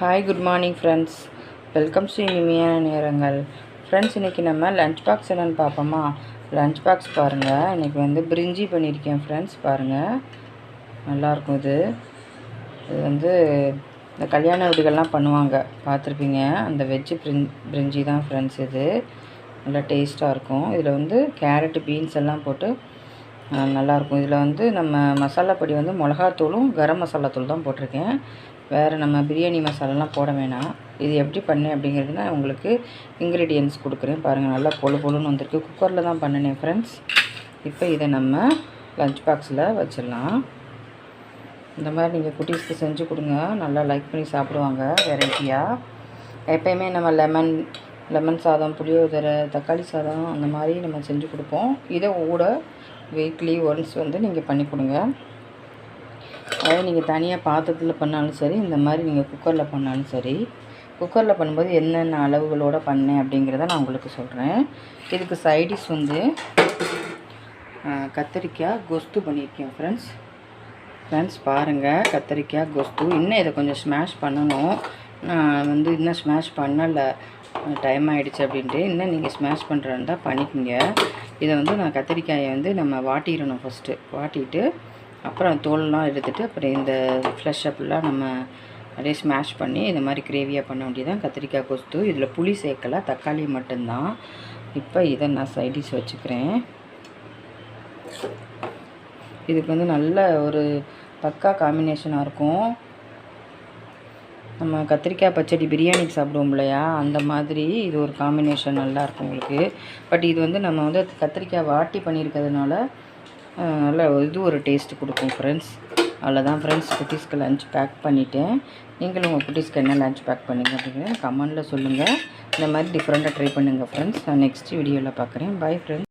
Hi good morning friends welcome to இனிமையான நேரங்கள். Friends இன்றைக்கி நம்ம லஞ்ச் பாக்ஸ் என்னென்னு பார்ப்போமா? லஞ்ச் பாக்ஸ் பாருங்கள் இன்றைக்கி வந்து பிரிஞ்சி பண்ணியிருக்கேன் ஃப்ரெண்ட்ஸ் பாருங்கள் நல்லாயிருக்கும் இது. இது வந்து இந்த கல்யாண வீடுகள்லாம் பண்ணுவாங்க. பார்த்துருப்பீங்க. அந்த வெஜ்ஜு பிரிஞ் பிரிஞ்சி தான் ஃப்ரெண்ட்ஸ் இது. நல்லா டேஸ்ட்டாக இருக்கும். இதில் வந்து கேரட்டு பீன்ஸ் எல்லாம் போட்டு நல்லாயிருக்கும். இதில் வந்து நம்ம மசாலா பொடி வந்து மிளகாத்தூளும் கரம் மசாலா தூள் தான் போட்டிருக்கேன். வேறு நம்ம பிரியாணி மசாலாலாம் போட வேணாம். இது எப்படி பண்ணேன் அப்படிங்கிறது நான் உங்களுக்கு இன்க்ரீடியன்ஸ் கொடுக்குறேன். பாருங்கள் நல்லா பொழு பொழுன்னு வந்திருக்கு. குக்கரில் தான் பண்ணினேன் ஃப்ரெண்ட்ஸ் இப்போ இதை நம்ம லஞ்ச் பாக்ஸில் வச்சிடலாம். இந்த மாதிரி நீங்கள் குட்டீஸ்க்கு செஞ்சு கொடுங்க. நல்லா லைக் பண்ணி சாப்பிடுவாங்க. வெரைட்டியாக எப்பயுமே நம்ம லெமன் லெமன் சாதம் புளியோதரை தக்காளி சாதம் அந்த மாதிரி நம்ம செஞ்சு கொடுப்போம். இதை கூட வீக்லி ஒன்ஸ் வந்து நீங்கள் பண்ணி கொடுங்க. அதாவது நீங்கள் தனியாக பாத்திரத்தில் பண்ணாலும் சரி இந்த மாதிரி நீங்கள் குக்கரில் பண்ணாலும் சரி குக்கரில் பண்ணும்போது என்னென்ன அளவுகளோடு பண்ணேன் அப்படிங்கிறத நான் உங்களுக்கு சொல்கிறேன் இதுக்கு சைடிஷ் வந்து கத்திரிக்காய் கொஸ்து பண்ணியிருக்கேன் ஃப்ரெண்ட்ஸ் ஃப்ரெண்ட்ஸ் பாருங்கள் கத்திரிக்காய் கொஸ்து. இன்னும் இதை கொஞ்சம் ஸ்மாஷ் பண்ணணும். நான் வந்து இன்னும் ஸ்மாஷ் பண்ணலை. டைம் ஆகிடுச்சு அப்படின்ட்டு இன்னும் நீங்கள் ஸ்மாஷ் பண்ணுறதா பண்ணிக்கோங்க. இதை வந்து நான் கத்திரிக்காயை வந்து நம்ம வாட்டிடணும் ஃபஸ்ட்டு வாட்டிட்டு அப்புறம் தோல்லாம் எடுத்துகிட்டு அப்புறம் இந்த ஃப்ளஷ் ஃபுல்லாக நம்ம அப்படியே ஸ்மாஷ் பண்ணி இந்த மாதிரி கிரேவியாக பண்ண வேண்டியதான் கத்திரிக்காய் கொஸ்து இதில் புளி சேர்க்கல தக்காளி மட்டும்தான். இப்போ இதை நான் சைடிஷ் வச்சுக்கிறேன். இதுக்கு வந்து நல்ல ஒரு பக்கா காம்பினேஷனாக இருக்கும். நம்ம கத்திரிக்காய் பச்சடி பிரியாணிக்கு சாப்பிடுவோம் இல்லையா? அந்த மாதிரி இது ஒரு காம்பினேஷன் நல்லாயிருக்கும் உங்களுக்கு. பட் இது வந்து நம்ம வந்து கத்திரிக்காய் வாட்டி பண்ணியிருக்கிறதுனால நல்ல இது ஒரு டேஸ்ட் கொடுக்கும் ஃப்ரெண்ட்ஸ் அவ்வளோதான் ஃப்ரெண்ட்ஸ் குட்டீஸ்க்கு லஞ்ச் பேக் பண்ணிவிட்டேன் நீங்களும் உங்கள் குட்டீஸ்க்கு என்ன லஞ்ச் பேக் பண்ணீங்க அப்படிங்கிறத கமெண்டில் சொல்லுங்கள் இந்த மாதிரி டிஃப்ரெண்ட்டாக ட்ரை பண்ணுங்கள் ஃப்ரெண்ட்ஸ் நான் நெக்ஸ்ட் வீடியோவில் பார்க்குறேன். Bye friends